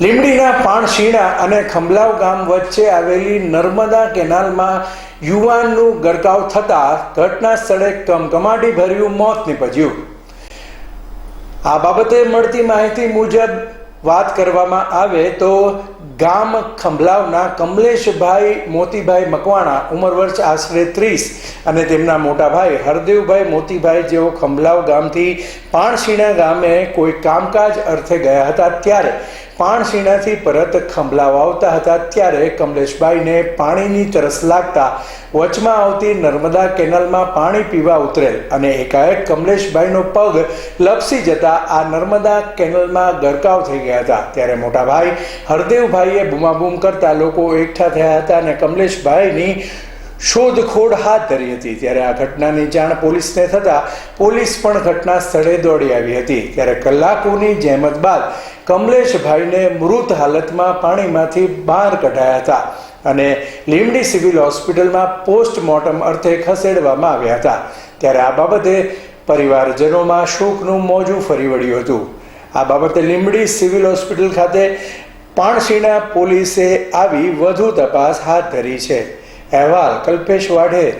લીંબડીના પાણશીણા અને ખંભલાવ ગામ વચ્ચે આવેલી નર્મદા કેનાલમાં યુવાનનું ગરકાવ થતા ઘટના સ્થળે કમકમાટી ભર્યું મોત નીપજ્યું. આ બાબતે મળતી માહિતી મુજબ વાત કરવામાં આવે તો ગામ ખંભલાવના કમલેશભાઈ મોતીભાઈ મકવાણા, ઉંમર વર્ષ આશરે ત્રીસ. અને તેમના મોટા ભાઈ હરદેવભાઈ મોતીભાઈ જેઓ ખંભલાવ ગામથી પાણશીણા ગામે કોઈ કામકાજ અર્થે ગયા હતા ત્યારે. પાણશીણાથી પરત ખંભલાવ આવતા હતા ત્યારે કમલેશભાઈને પાણીની તરસ લાગતા વચમાં આવતી નર્મદા કેનાલમાં પાણી પીવા ઉતરેલ અને એકાએક કમલેશભાઈનો પગ લપસી જતા આ નર્મદા કેનાલમાં ગરકાવ થઈ ગયા હતા. ત્યારે મોટા ભાઈ હરદેવભાઈએ બૂમાબૂમ કરતા લોકો એકઠા થયા હતા અને કમલેશભાઈની શોધખોળ હાથ ધરી હતી. ત્યારે આ ઘટનાની જાણ પોલીસને થતા પોલીસ પણ ઘટના સ્થળે દોડી આવી હતી. ત્યારે કલાકોની જહેમત બાદ કમલેશભાઈને મૃત હાલતમાં પાણીમાંથી બહાર કઢાયા હતા અને લીમડી સિવિલ હોસ્પિટલમાં પોસ્ટમોર્ટમ અર્થે ખસેડવામાં આવ્યા હતા. ત્યારે આ બાબતે પરિવારજનોમાં શોકનું મોજું ફરી વળ્યું હતું. આ બાબતે લીમડી સિવિલ હોસ્પિટલ ખાતે પાણશીણા પોલીસે આવી વધુ તપાસ હાથ ધરી છે. અહેવાલ કલ્પેશ વાઢેર